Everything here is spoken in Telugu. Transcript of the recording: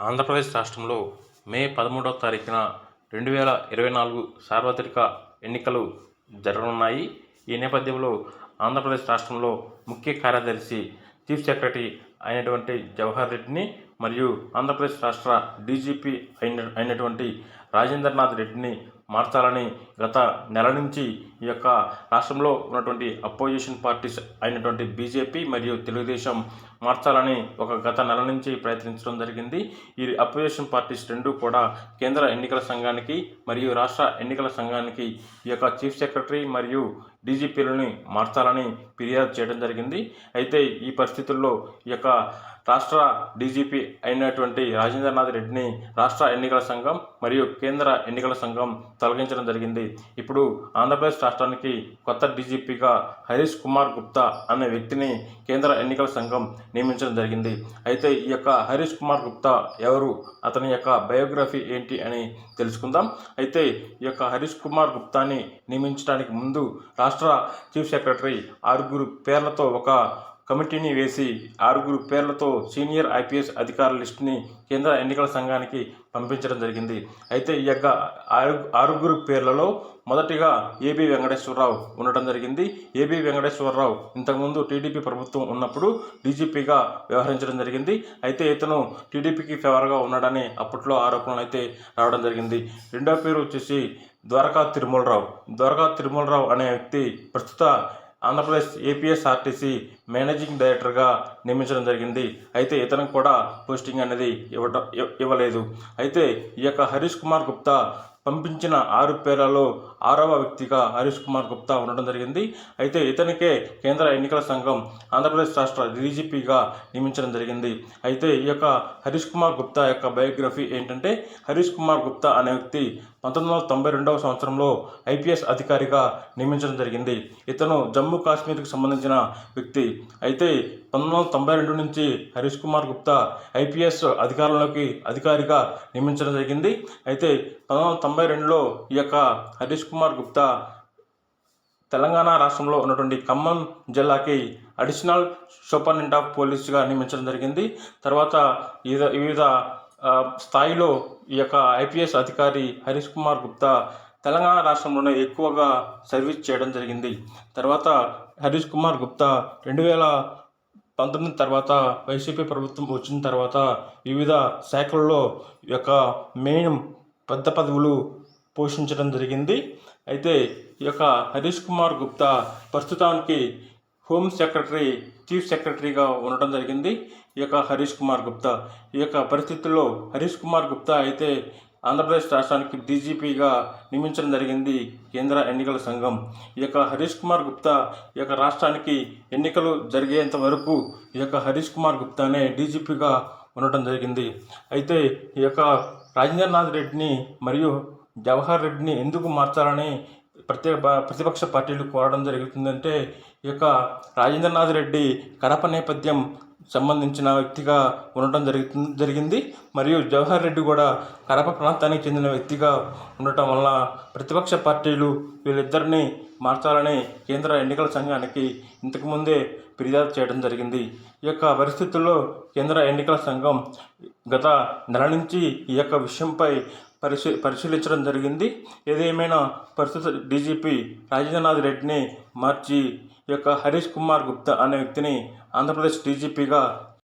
ఆంధ్రప్రదేశ్ రాష్ట్రంలో మే పదమూడవ తారీఖున రెండు వేల ఇరవై నాలుగు సార్వత్రిక ఎన్నికలు జరగనున్నాయి. ఈ నేపథ్యంలో ఆంధ్రప్రదేశ్ రాష్ట్రంలో ముఖ్య కార్యదర్శి చీఫ్ సెక్రటరీ అయినటువంటి జవహర్ రెడ్డిని మరియు ఆంధ్రప్రదేశ్ రాష్ట్ర డీజీపీ అయిన అయినటువంటి రాజేంద్రనాథ్ రెడ్డిని మార్చాలని గత నెల నుంచి ఈ యొక్క రాష్ట్రంలో ఉన్నటువంటి అపోజిషన్ పార్టీస్ అయినటువంటి బీజేపీ మరియు తెలుగుదేశం మార్చాలని ఒక గత నెల నుంచి ప్రయత్నించడం జరిగింది. ఈ అపోజిషన్ పార్టీస్ రెండు కూడా కేంద్ర ఎన్నికల సంఘానికి మరియు రాష్ట్ర ఎన్నికల సంఘానికి ఈ యొక్క చీఫ్ సెక్రటరీ మరియు డీజీపీలని మార్చాలని ఫిర్యాదు చేయడం జరిగింది. అయితే ఈ పరిస్థితుల్లో ఈ యొక్క రాష్ట్ర డీజీపీ అయినటువంటి రాజేంద్రనాథ్ రెడ్డిని రాష్ట్ర ఎన్నికల సంఘం మరియు కేంద్ర ఎన్నికల సంఘం తొలగించడం జరిగింది. ఇప్పుడు ఆంధ్రప్రదేశ్ రాష్ట్రానికి కొత్త డీజీపీగా హరీష్ కుమార్ గుప్తా అనే వ్యక్తిని కేంద్ర ఎన్నికల సంఘం నియమించడం జరిగింది. అయితే ఈ యొక్క హరీష్ కుమార్ గుప్తా ఎవరు? అతని యొక్క బయోగ్రఫీ ఏంటి అని తెలుసుకుందాం. అయితే ఈ యొక్క హరీష్ కుమార్ గుప్తాని నియమించడానికి ముందు రాష్ట్ర చీఫ్ సెక్రటరీ ఆరుగురు పేర్లతో ఒక కమిటీని వేసి ఆరుగురు పేర్లతో సీనియర్ ఐపీఎస్ అధికారుల లిస్టుని కేంద్ర ఎన్నికల సంఘానికి పంపించడం జరిగింది. అయితే ఈ యొక్క ఆరు ఆరుగురు పేర్లలో మొదటిగా ఏబి వెంకటేశ్వరరావు ఉండటం జరిగింది. ఏబి వెంకటేశ్వరరావు ఇంతకుముందు టీడీపీ ప్రభుత్వం ఉన్నప్పుడు డీజీపీగా వ్యవహరించడం జరిగింది. అయితే ఇతను టీడీపీకి ఫేవర్గా ఉన్నాడని అప్పట్లో ఆరోపణలు అయితే రావడం జరిగింది. రెండో పేరు వచ్చేసి ద్వారకా తిరుమలరావు. ద్వారకా తిరుమలరావు అనే వ్యక్తి ప్రస్తుత ఆంధ్రప్రదేశ్ ఏపీఎస్ఆర్టీసీ మేనేజింగ్ డైరెక్టర్గా నియమించడం జరిగింది. అయితే ఇతనికి కూడా పోస్టింగ్ అనేది ఇవ్వటం ఇవ్వలేదు. అయితే ఈ యొక్క హరీష్ కుమార్ గుప్తా పంపించిన ఆరు పేర్లలో ఆరవ వ్యక్తిగా హరీష్ కుమార్ గుప్తా ఉండడం జరిగింది. అయితే ఇతనికే కేంద్ర ఎన్నికల సంఘం ఆంధ్రప్రదేశ్ రాష్ట్ర డీజీపీగా నియమించడం జరిగింది. అయితే ఈ యొక్క హరీష్ కుమార్ గుప్తా యొక్క బయోగ్రఫీ ఏంటంటే హరీష్ కుమార్ గుప్తా అనే వ్యక్తి పంతొమ్మిది వందల తొంభై రెండవ సంవత్సరంలో ఐపీఎస్ అధికారిగా నియమించడం జరిగింది. ఇతను జమ్మూ కాశ్మీర్కి సంబంధించిన వ్యక్తి. అయితే పంతొమ్మిది వందల తొంభై రెండు నుంచి హరీష్ కుమార్ గుప్తా ఐపీఎస్ అధికారంలోకి అధికారిగా నియమించడం జరిగింది. అయితే పంతొమ్మిది వందల తొంభై రెండులో ఈ యొక్క హరీష్ కుమార్ గుప్తా తెలంగాణ రాష్ట్రంలో ఉన్నటువంటి ఖమ్మం జిల్లాకి అడిషనల్ సూపరింటెండెంట్ ఆఫ్ పోలీస్గా నియమించడం జరిగింది. తర్వాత వివిధ వివిధ స్థాయిలో ఈ యొక్క ఐపీఎస్ అధికారి హరీష్ కుమార్ గుప్తా తెలంగాణ రాష్ట్రంలోనే ఎక్కువగా సర్వీస్ చేయడం జరిగింది. తర్వాత హరీష్ కుమార్ గుప్తా రెండు వేల పంతొమ్మిది తర్వాత వైసీపీ ప్రభుత్వం వచ్చిన తర్వాత వివిధ శాఖల్లో ఈ యొక్క మెయిన్ పెద్ద పదవులు పోషించడం జరిగింది. అయితే ఈ యొక్క హరీష్ కుమార్ గుప్తా ప్రస్తుతానికి హోమ్ సెక్రటరీ చీఫ్ సెక్రటరీగా ఉండటం జరిగింది. ఈ యొక్క హరీష్ కుమార్ గుప్తా. ఈ యొక్క పరిస్థితుల్లో హరీష్ కుమార్ గుప్తా అయితే ఆంధ్రప్రదేశ్ రాష్ట్రానికి డీజీపీగా నియమించడం జరిగింది కేంద్ర ఎన్నికల సంఘం. ఈ యొక్క హరీష్ కుమార్ గుప్తా ఈ యొక్క రాష్ట్రానికి ఎన్నికలు జరిగేంత వరకు ఈ యొక్క హరీష్ కుమార్ గుప్తానే డీజీపీగా ఉండటం జరిగింది. అయితే ఈ యొక్క రాజేంద్రనాథ్ రెడ్డిని మరియు జవహర్ రెడ్డిని ఎందుకు మార్చాలని ప్రత్యేక ప్రతిపక్ష పార్టీలు కోరడం జరుగుతుందంటే ఈ యొక్క రాజేంద్రనాథ్ రెడ్డి కడప నేపథ్యం సంబంధించిన వ్యక్తిగా ఉండటం జరుగుతుంది జరిగింది. మరియు జవహర్ రెడ్డి కూడా కడప ప్రాంతానికి చెందిన వ్యక్తిగా ఉండటం వలన ప్రతిపక్ష పార్టీలు వీళ్ళిద్దరిని మార్చాలని కేంద్ర ఎన్నికల సంఘానికి ఇంతకుముందే ఫిర్యాదు చేయడం జరిగింది. ఈ యొక్క పరిస్థితుల్లో కేంద్ర ఎన్నికల సంఘం గత నెల నుంచి ఈ యొక్క విషయంపై పరిశీ పరిశీలించడం జరిగింది. ఏదేమైనా ప్రస్తుత డీజీపీ రాజేంద్రనాథ్ రెడ్డిని మార్చి ఈ యొక్క హరీష్ కుమార్ గుప్తా అనే వ్యక్తిని ఆంధ్రప్రదేశ్ డీజీపీగా